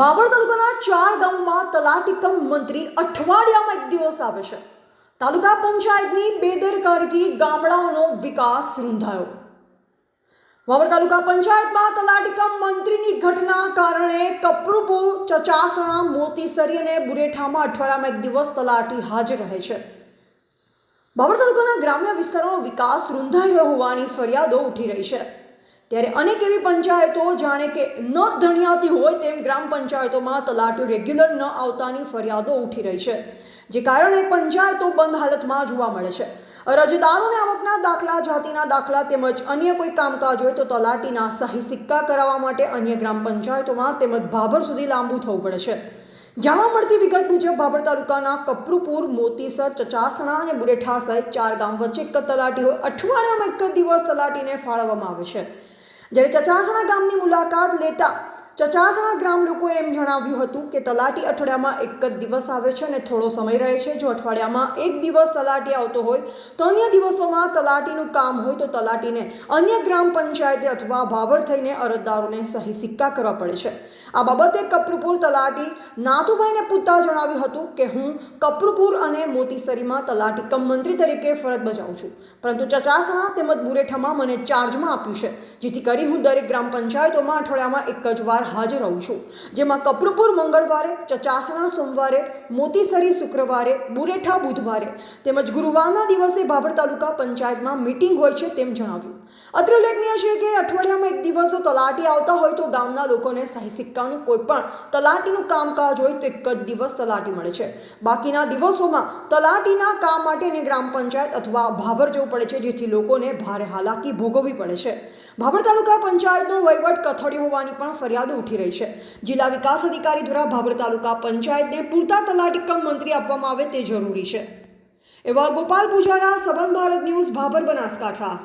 બાબર તાલુકાના ચાર ગામમાં તલાટી કમ મંત્રી અઠવાડિયામાં એક દિવસ આવે છે. તાલુકા પંચાયતની બેદરકારીથી ગામડાઓનો વિકાસ રૂંધાયો. બાબર તાલુકા પંચાયતમાં તલાટીકમ મંત્રીની ઘટના કારણે કપરુપુર ચચાસણા, મોતીસરી અને બુરેઠામાં અઠવાડિયામાં એક દિવસ તલાટી હાજર રહે છે. બાબર તાલુકાના ગ્રામ્ય વિસ્તારોનો વિકાસ રૂંધાઈ રહ્યો હોવાની ફરિયાદો ઉઠી રહી છે. ત્યારે અનેક એવી પંચાયતો જાણે કે ન ધણિયાતી હોય તેમ ગ્રામ પંચાયતોમાં તલાટીઓ રેગ્યુલર ન આવતાની ફરિયાદો ઉઠી રહી છે, જે કારણે પંચાયતો બંધ હાલતમાં જોવા મળે છે. અરજદારોને આવકના દાખલા, જાતિના દાખલા તેમજ અન્ય કોઈ કામકાજ હોય તો તલાટીના સહી સિક્કા કરાવવા માટે અન્ય ગ્રામ પંચાયતોમાં તેમજ ભાભર સુધી લાંબુ થવું પડે છે. જાણવા મળતી વિગત મુજબ ભાભર તાલુકાના કપરુપુર, મોતીસર, ચચાસણા અને બુરેઠા સહિત ચાર ગામ વચ્ચે એક તલાટી હોય, અઠવાડિયામાં એક દિવસ તલાટીને ફાળવવામાં આવે છે. જ્યારે ચચાસણા ગામની મુલાકાત લેતા ચચાસણા ગ્રામ લોકોએ એમ જણાવ્યું હતું કે તલાટી અઠવાડિયામાં એક જ દિવસ આવે છે અને થોડો સમય રહે છે. જો અઠવાડિયામાં એક દિવસ તલાટી આવતો હોય, તો અન્ય દિવસોમાં તલાટીનું કામ હોય તો તલાટીને અન્ય ગ્રામ પંચાયતે અથવા ભાવર થઈને અરજદારોને સહી સિક્કા કરવા પડે છે. આ બાબતે કપરુપુર તલાટી નાથુભાઈને પૂછતા જણાવ્યું હતું કે હું કપરુપુર અને મોતીસરીમાં તલાટી કમ મંત્રી તરીકે ફરજ બજાવું છું. પરંતુ ચચાસણા તેમજ બુરેઠામાં મને ચાર્જમાં આપ્યું છે. જેથી કરી હું દરેક ગ્રામ પંચાયતોમાં અઠવાડિયામાં એક જ વાર હાજર રહું છું. જેમાં કપરુપુર મંગળવારે, ચચાસણા સોમવારે, મોતીસરી શુક્રવારે, બુરેઠા બુધવારે તેમજ ગુરુવારના દિવસે ભાભર તાલુકા પંચાયતમાં મિટિંગ હોય છે તેમ જણાવ્યું. અત્રે ઉલ્લેખનીય છે કે અઠવાડિયામાં એક દિવસો તલાટી આવતા હોય તો ગામના લોકોને સહી સિક્કાનું કોઈ પણ તલાટીનું કામકાજ હોય તો એક જ દિવસ તલાટી મળે છે. બાકીના દિવસોમાં તલાટીના કામ માટે એને ગ્રામ પંચાયત અથવા ભાભર જવું પડે છે જેથી લોકોને ભારે હાલાકી ભોગવવી પડે છે. ભાભર તાલુકા પંચાયતનો વહીવટ કથળ્યો હોવાની પણ ફરિયાદો ઉઠી રહી છે. જિલ્લા વિકાસ અધિકારી દ્વારા ભાભર તાલુકા પંચાયતને પૂરતા તલાટી કમ મંત્રી આપવામાં આવે તે જરૂરી છે. એવા ગોપાલ પૂજારા સબન ભારત ન્યૂઝ ભાભર બનાસકાંઠા.